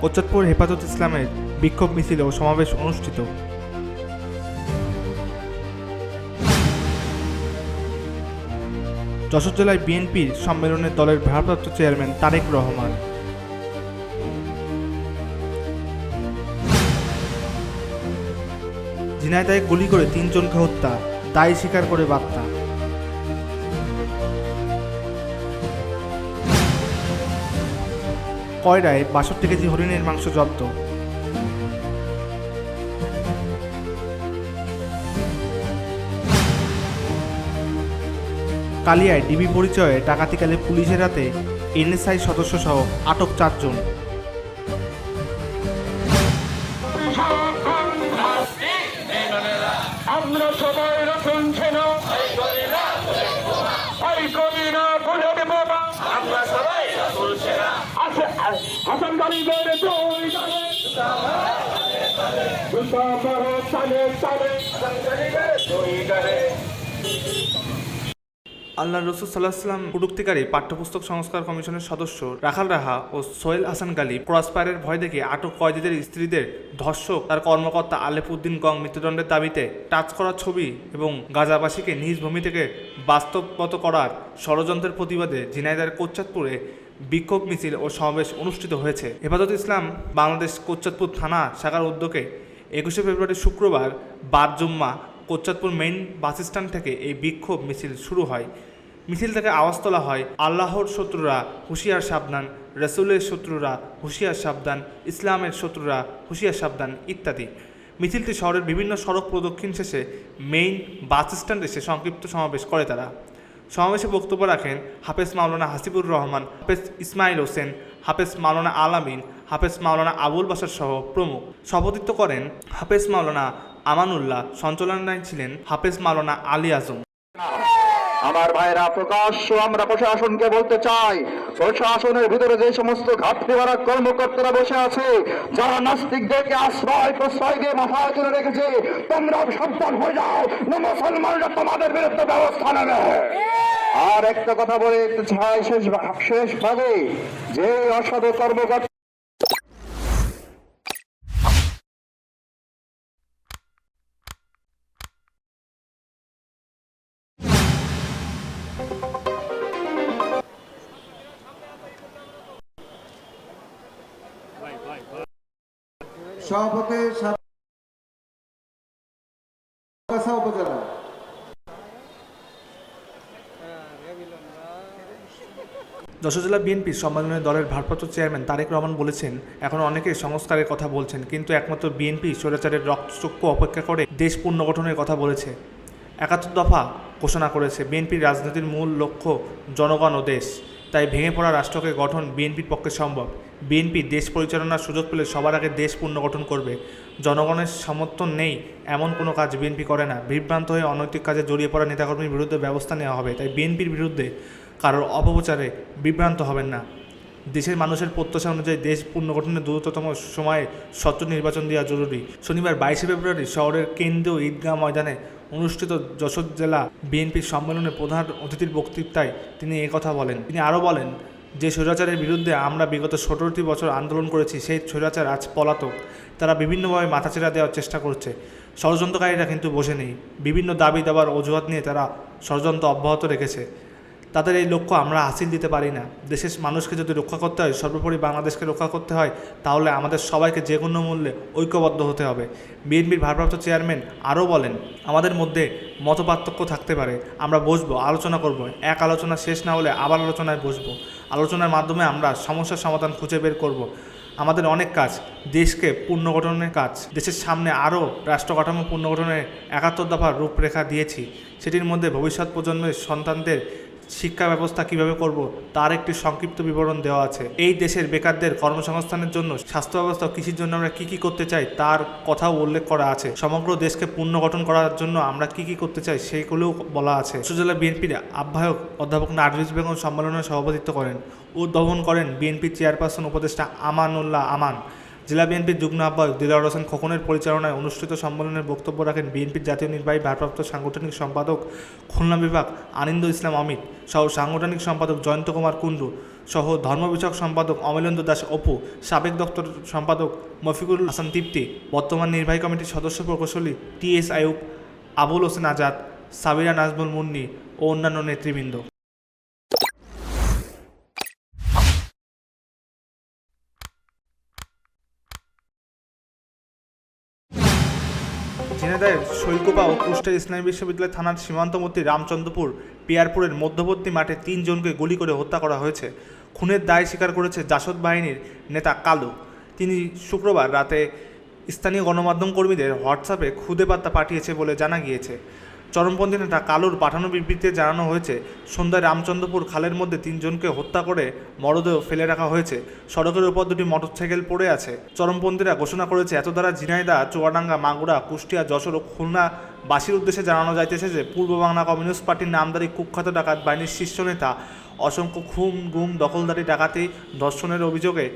কোচ্চাদপুর হেফাজত ইসলামের বিক্ষোভ মিছিল ও সমাবেশ অনুষ্ঠিত। যশোর জেলায় বিএনপির সম্মেলনে দলের ভারপ্রাপ্ত চেয়ারম্যান তারেক রহমান। ঝিনাইদায় গুলি করে তিনজনকে হত্যা, দায় স্বীকার করে বার্তা। কয়রায় বাষট্টি কেজি হরিণের মাংস জব্দ। কালিয়ায় ডিবি পরিচয়ে ডাকাতিকালে পুলিশের হাতে এনএসআই সদস্য সহ আটক চারজন। আমরা সবাই রতন ছিল হাসান গরিবের গানে। আল্লাহ রসুল সাল্লাহ সাল্লাম প্রযুক্তিকারী পাঠ্যপুস্তক সংস্কার কমিশনের সদস্য রাখাল রাহা ও সোহেল হাসান গালি ক্রসফায়ারের ভয় দেখে আটক কয়েদিদের স্ত্রীদের ধর্ষক তার কর্মকর্তা আলেফুদ্দিন গং মৃত্যুদণ্ডের দাবিতে টাচ করা ছবি এবং গাজাবাসীকে নিজ ভূমি থেকে বাস্তবগত করার ষড়যন্ত্রের প্রতিবাদে ঝিনাইদার কোচ্চাদপুরে বিক্ষোভ মিছিল ও সমাবেশ অনুষ্ঠিত হয়েছে। হেফাজত ইসলাম বাংলাদেশ কোচ্চাদপুর থানা শাখার উদ্যোগে একুশে ফেব্রুয়ারি শুক্রবার বাদ জুম্মা কোচ্চাদপুর মেইন বাস স্ট্যান্ড থেকে এই বিক্ষোভ মিছিল শুরু হয়। মিছিল থেকে আওয়াজ তোলা হয়, আল্লাহর শত্রুরা হুঁশিয়ার সাবধান, রসুলের শত্রুরা হুঁশিয়ার সাবধান, ইসলামের শত্রুরা হুঁশিয়ার সাবধান ইত্যাদি। মিছিলটি শহরের বিভিন্ন সড়ক প্রদক্ষিণ শেষে মেইন বাস স্ট্যান্ড এসে সংক্ষিপ্ত সমাবেশ করে তারা। সমাবেশে বক্তব্য রাখেন হাফেজ মাওলানা হাসিবুর রহমান, হাফেজ ইসমাইল হোসেন, হাফেজ মাওলানা আলামিন, হাফেজ মাওলানা আবুল বাসার সহ প্রমুখ। সভাপতিত্ব করেন হাফেজ মাওলানা আমানুল্লাহ সঞ্চালনায় ছিলেন হাফেজ মাওলানা আলী আজম। আমার ভাইরা প্রকাশ্য আমরা প্রশাসনকে বলতে চাই, প্রশাসনের ভিতরে যে সমস্ত ঘাটতি মারা কর্মকর্তারা বসে আছে, যারা নাস্তিকদেরকে আশ্রয় প্রশ্রয় দিয়ে মাথায় তুলে রেখেছে, তোমরা সাবধান হয়ে যাও মুসলমানরা তোমাদের বিরুদ্ধে ব্যবস্থা নেবে। আর একটা কথা বলে চাই, শেষ শেষ ভাগে, যে অসাধু কর্মকর্তা সভাপতি উপজেলা। যশোর জেলা বিএনপির সম্মেলনে দলের ভারপ্রাপ্ত চেয়ারম্যান তারেক রহমান বলেছেন, এখন অনেকে সংস্কারের কথা বলছেন, কিন্তু একমাত্র বিএনপি স্বৈরাচারের রক্তচক্ষু অপেক্ষা করে দেশ পুনর্গঠনের কথা বলেছে। একাত্তর দফা ঘোষণা করেছে, বিএনপির রাজনীতির মূল লক্ষ্য জনগণ ও দেশ। তাই ভেঙে পড়া রাষ্ট্রকে গঠন বিএনপির পক্ষে সম্ভব। বিএনপি দেশ পরিচালনার সুযোগ পেলে সবার আগে দেশ পুনর্গঠন করবে। জনগণের সমর্থন নেই এমন কোনো কাজ বিএনপি করে না। বিভ্রান্ত হয়ে অনৈতিক কাজে জড়িয়ে পড়া নেতাকর্মীর বিরুদ্ধে ব্যবস্থা নেওয়া হবে। তাই বিএনপির বিরুদ্ধে কারোর অপপ্রচারে বিভ্রান্ত হবেন না। দেশের মানুষের প্রত্যাশা অনুযায়ী দেশ পুনর্গঠনের দ্রুততম সময়ে স্বচ্ছ নির্বাচন দেওয়া জরুরি। শনিবার বাইশে ফেব্রুয়ারি শহরের কেন্দ্রীয় ঈদগাহ ময়দানে অনুষ্ঠিত যশোর জেলা বিএনপির সম্মেলনে প্রধান অতিথির বক্তৃতায় তিনি কথা বলেন। তিনি আরও বলেন, যে স্বৈরাচারের বিরুদ্ধে আমরা বিগত সতেরোটি বছর আন্দোলন করেছি, সেই স্বৈরাচার আজ পলাতক। তারা বিভিন্নভাবে মাথাচেরা দেওয়ার চেষ্টা করছে। ষড়যন্ত্রকারীরা কিন্তু বসে নেই। বিভিন্ন দাবি দাবার অজুহাত নিয়ে তারা ষড়যন্ত্র অব্যাহত রেখেছে। তাদের এই লক্ষ্য আমরা হাসিল দিতে পারি না। দেশের মানুষকে যদি রক্ষা করতে হয়, সর্বোপরি বাংলাদেশকে রক্ষা করতে হয়, তাহলে আমাদের সবাইকে যে কোনো মূল্যে ঐক্যবদ্ধ হতে হবে। বিএনপির ভারপ্রাপ্ত চেয়ারম্যান আরও বলেন, আমাদের মধ্যে মতপার্থক্য থাকতে পারে। আমরা বসবো, আলোচনা করব। এক আলোচনা শেষ না হলে আবার আলোচনায় বসবো। আলোচনার মাধ্যমে আমরা সমস্যার সমাধান খুঁজে বের করব। আমাদের অনেক কাজ, দেশকে পুনর্গঠনের কাজ। দেশের সামনে আরও রাষ্ট্র কাঠামো পুনর্গঠনের একাত্তর দফার রূপরেখা দিয়েছি। সেটির মধ্যে ভবিষ্যৎ প্রজন্মের সন্তানদের শিক্ষা ব্যবস্থা কীভাবে করব, তার একটি সংক্ষিপ্ত বিবরণ দেওয়া আছে। এই দেশের বেকারদের কর্মসংস্থানের জন্য স্বাস্থ্য ব্যবস্থা কৃষির জন্য আমরা কি কি করতে চাই, তার কথাও উল্লেখ করা আছে। সমগ্র দেশকে পুনর্গঠন করার জন্য আমরা কি কি করতে চাই সেইগুলোও বলা আছে। সুজলা বিএনপির আহ্বায়ক অধ্যাপক নার্জিস বেগম সম্মেলনে সভাপতিত্ব করেন। উদ্বোধন করেন বিএনপি চেয়ারপারসন উপদেষ্টা আমানুল্লাহ আমান। জেলা বিএনপির যুগ্ম আহ্বায়ক দিলার হোসেন খোকনের পরিচালনায় অনুষ্ঠিত সম্মেলনের বক্তব্য রাখেন বিএনপির জাতীয় নির্বাহী ভারপ্রাপ্ত সাংগঠনিক সম্পাদক, খুলনা বিভাগ আনন্দ ইসলাম অমিত সহ সাংগঠনিক সম্পাদক জয়ন্ত কুমার কুণ্ডু সহ ধর্ম বিষয়ক সম্পাদক অমলেন্দু দাস অপু, সাবেক দপ্তর সম্পাদক মফিকুল হাসান তিপ্তি, বর্তমান নির্বাহী কমিটির সদস্য প্রকৌশলী টি এস আয়ুব আবুল হোসেন আজাদ, সাবিরা নাজমুল মুন্নি ও অন্যান্য নেতৃবৃন্দ। ঝিনাইদহের শৈলকুপা ও কুষ্টের ইসলামী বিশ্ববিদ্যালয় থানার সীমান্তবর্তী রামচন্দ্রপুর, পিয়ারপুরের মধ্যবর্তী মাঠে তিনজনকে গুলি করে হত্যা করা হয়েছে। খুনের দায় স্বীকার করেছে জাসদ বাহিনীর নেতা কালু। তিনি শুক্রবার রাতে স্থানীয় গণমাধ্যম কর্মীদের হোয়াটসঅ্যাপে খুদে বার্তা পাঠিয়েছে বলে জানা গিয়েছে। চরমপন্থী নেতা কালুর পাঠানো বিবৃতিতে জানানো হয়েছে, সন্ধ্যায় রামচন্দ্রপুর খালের মধ্যে তিনজনকে হত্যা করে মরদেহ ফেলে রাখা হয়েছে। সড়কের উপর দুটি মোটরসাইকেল পড়ে আছে। চরমপন্থীরা ঘোষণা করেছে এত দ্বারা ঝিনাইদা চুয়াডাঙ্গা, মাগুরা, কুষ্টিয়া, যশোর ও খুলনা বাসীর উদ্দেশ্যে জানানো যাইতেছে যে, পূর্ব বাংলা কমিউনিস্ট পার্টির নামদারি কুখ্যাত ডাকাত বাহিনীর শীর্ষ নেতা অসংখ্য খুন, গুম, দখলদারি, ডাকাতি, ধর্ষণের অভিযোগে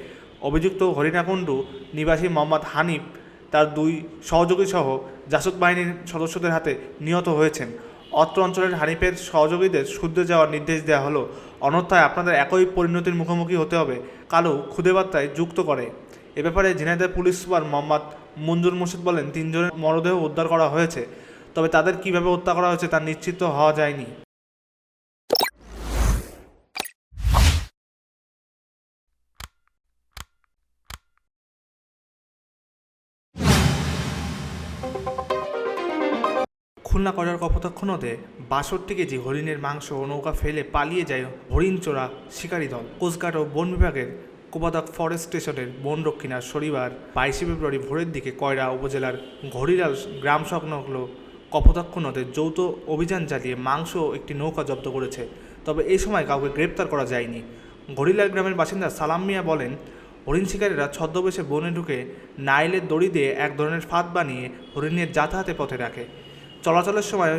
অভিযুক্ত হরিণাকুণ্ডু নিবাসী মোহাম্মদ হানিফ, তার দুই সহযোগী সহ জাসদ বাহিনীর সদস্যদের হাতে নিহত হয়েছেন। অত্র অঞ্চলের হানিফের সহযোগীদের শুদ্ধ যাওয়ার নির্দেশ দেওয়া হলো। অন্যথায় আপনাদের একই পরিণতির মুখোমুখি হতে হবে, কালো খুদে বার্তায় যুক্ত করে। এ ব্যাপারে ঝিনাইদের পুলিশ সুপার মোহাম্মদ মঞ্জুর মুর্শিদ বলেন, তিনজনের মরদেহ উদ্ধার করা হয়েছে। তবে তাদের কীভাবে হত্যা করা হয়েছে তা নিশ্চিত হওয়া যায়নি। খুলনা করার কপোতাক্ষ বাষট্টি কেজি হরিণের মাংস ও নৌকা ফেলে পালিয়ে যায় হরিণ চোরা শিকারী দল। কোস্টগার্ড ও বন বিভাগের কোবাদাক ফরেস্ট স্টেশনের বন রক্ষিণার শনিবার বাইশে ফেব্রুয়ারি ভোরের দিকে কয়রা উপজেলার ঘড়িলাল গ্রাম সংলগ্ন কপোতাক্ষ নদে যৌথ অভিযান চালিয়ে মাংস ও একটি নৌকা জব্দ করেছে। তবে এই সময় কাউকে গ্রেপ্তার করা যায়নি। ঘড়িলাল গ্রামের বাসিন্দা সালাম মিয়া বলেন, হরিণ শিকারীরা ছদ্মবেশে বনে ঢুকে নাইলের দড়ি দিয়ে এক ধরনের ফাঁদ বানিয়ে হরিণের যাতায়াতে পথে রাখে। চলাচলের সময়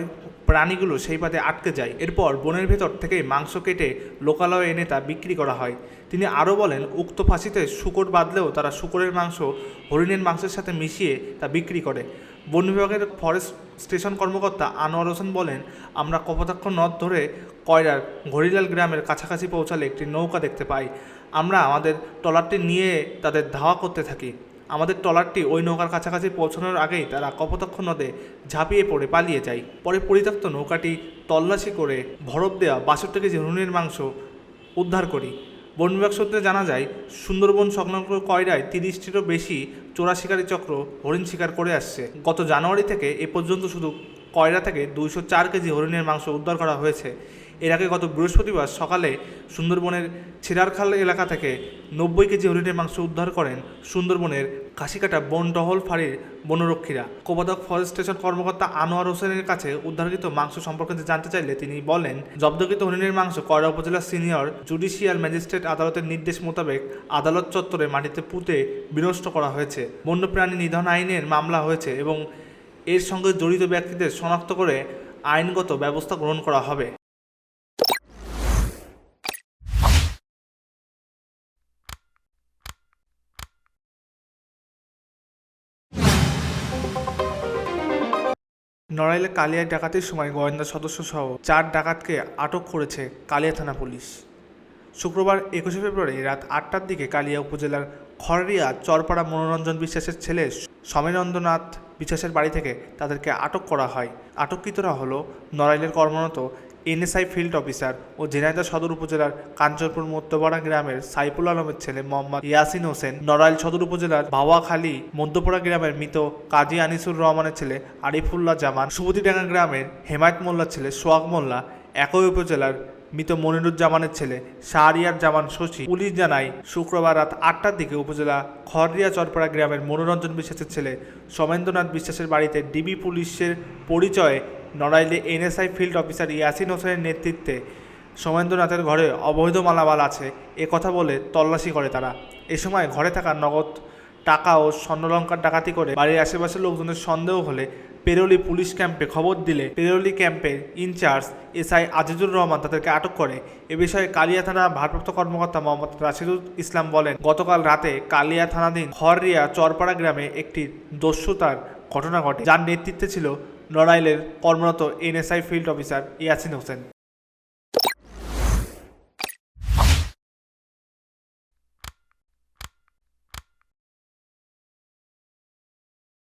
প্রাণীগুলো সেই পাতে আটকে যায়। এরপর বনের ভেতর থেকে মাংস কেটে লোকালয়ে এনে তা বিক্রি করা হয়। তিনি আরও বলেন, উক্ত ফাঁসিতে শুকর বাঁধলেও তারা শুকরের মাংস, হরিণের মাংসের সাথে মিশিয়ে তা বিক্রি করে। বন বিভাগের ফরেস্ট স্টেশন কর্মকর্তা আনোয়ার হোসেন বলেন, আমরা কপোতাক্ষ নদ ধরে কয়রার ঘড়িলাল গ্রামের কাছাকাছি পৌঁছালে একটি নৌকা দেখতে পাই। আমরা আমাদের ট্রলারটি নিয়ে তাদের ধাওয়া করতে থাকি। আমাদের ট্রলারটি ওই নৌকার কাছাকাছি পৌঁছানোর আগেই তারা কপোতাক্ষ নদে ঝাঁপিয়ে পড়ে, পালিয়ে যায়। পরে পরিত্যক্ত নৌকাটি তল্লাশি করে ভরফ দেওয়া বাষট্টি কেজি হরিণের মাংস উদ্ধার করি। বন বিভাগ সূত্রে জানা যায়, সুন্দরবন সংলগ্ন কয়রায় তিরিশটিরও বেশি চোরা শিকারী চক্র হরিণ শিকার করে আসছে। গত জানুয়ারি থেকে এ পর্যন্ত শুধু কয়রা থেকে দুইশো চার কেজি হরিণের মাংস উদ্ধার করা হয়েছে। এর আগে গত বৃহস্পতিবার সকালে সুন্দরবনের ছিরারখাল এলাকা থেকে নব্বই কেজি হরিণের মাংস উদ্ধার করেন সুন্দরবনের কাশিকাটা বন টহল ফাঁড়ির বনরক্ষীরা। কোবাদক ফরেস্ট স্টেশন কর্মকর্তা আনোয়ার হোসেনের কাছে উদ্ধারকৃত মাংস সম্পর্কে জানতে চাইলে তিনি বলেন, জব্দকৃত হরিণের মাংস কয়রা উপজেলার সিনিয়র জুডিশিয়াল ম্যাজিস্ট্রেট আদালতের নির্দেশ মোতাবেক আদালত চত্বরে মাটিতে পুঁতে বিনষ্ট করা হয়েছে। বন্যপ্রাণী নিধন আইনের মামলা হয়েছে এবং এর সঙ্গে জড়িত ব্যক্তিদের শনাক্ত করে আইনগত ব্যবস্থা গ্রহণ করা হবে। নড়াইলে কালিয়া ডাকাতির সময় গোয়েন্দা সদস্য সহ চার ডাকাতকে আটক করেছে কালিয়া থানা পুলিশ। শুক্রবার একুশে ফেব্রুয়ারি রাত আটটার দিকে কালিয়া উপজেলার খড়রিয়া, চরপাড়া মনোরঞ্জন বিশ্বাসের ছেলে সমীরন্দ্রনাথ বিশ্বাসের বাড়ি থেকে তাদেরকে আটক করা হয়। আটককৃতরা হলো নড়াইলের কর্মরত এনএসআই ফিল্ড অফিসার ও ঝিনাইদহ সদর উপজেলার কাঞ্চনপুর মধ্যপাড়া গ্রামের সাইফুল আলমের ছেলে মোহাম্মদ ইয়াসিন হোসেন, নড়াইল সদর উপজেলার ভাওয়াখালী মধ্যপাড়া গ্রামের মৃত কাজী আনিসুর রহমানের ছেলে আরিফুল্লাহ জামান, সুবতিডাঙ্গা গ্রামের হেমায়ত মোল্লার ছেলে সোয়াগ মোল্লা, একই উপজেলার মৃত মনিরুজ্জামানের ছেলে শাহরিয়ার জামান শশী। পুলিশ জানায়, শুক্রবার রাত আটটার দিকে উপজেলা খড়রিয়া চরপাড়া গ্রামের মনোরঞ্জন বিশ্বাসের ছেলে সমেন্দ্রনাথ বিশ্বাসের বাড়িতে ডিবি পুলিশের পরিচয়ে নড়াইলে এনএসআই ফিল্ড অফিসার ইয়াসিন হোসেনের নেতৃত্বে সোমেন্দ্রনাথের ঘরে অবৈধ মালামাল আছে, এ কথা বলে তল্লাশি করে তারা। এ সময় ঘরে থাকা নগদ টাকা ও স্বর্ণলঙ্কার ডাকাতি করে বাড়ির আশেপাশের লোকজনের সন্দেহ হলে পেরোলি পুলিশ ক্যাম্পে খবর দিলে পেরোলি ক্যাম্পের ইনচার্জ এসআই আজিজুর রহমান তাদেরকে আটক করে। এ বিষয়ে কালিয়া থানা ভারপ্রাপ্ত কর্মকর্তা মোহাম্মদ রাশিদুল ইসলাম বলেন, গতকাল রাতে কালিয়া থানাধীন খড়রিয়া চরপাড়া গ্রামে একটি দস্যুতার ঘটনা ঘটে। যার নেতৃত্বে ছিল নড়াইলের কর্মরত NSI field officer Yasin Hossain.